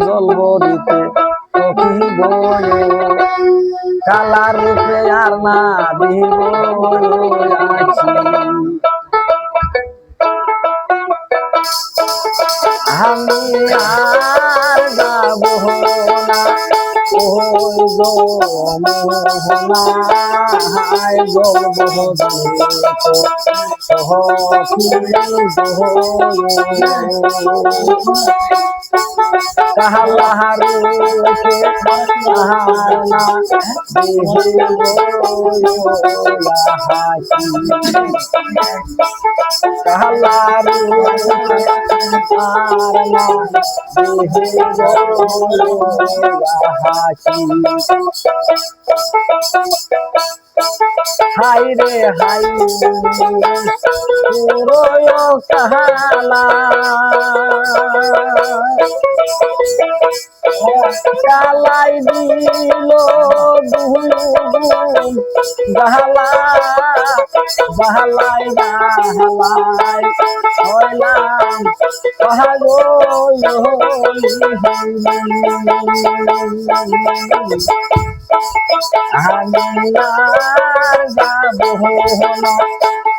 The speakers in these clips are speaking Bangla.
জলব দিতে কহিব কালার রূপে আর না দিব আমি আর গো মোহনাই জলব কাহালাহারে কাহানা কাহালারে কাহানা podcast. হাই রে হাই পুরোয় কালাই দিল দুহুন গাহালা গাহালাই গাহালাই হইলাম পাহাগো আমি আর যাব না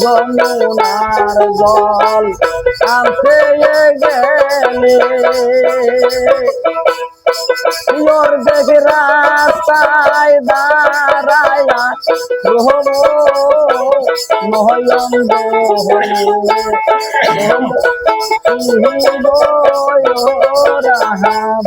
যমুনার জল আনতে গেলে দেখ রাস্তায় দাঁড়ায়া রহব নহয়ন রাহাব।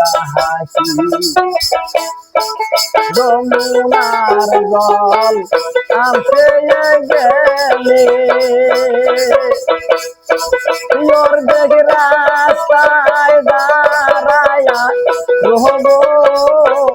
না যমুনার জল আনতে গেলে তোর দেখ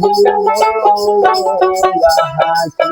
ওই গো কাহালা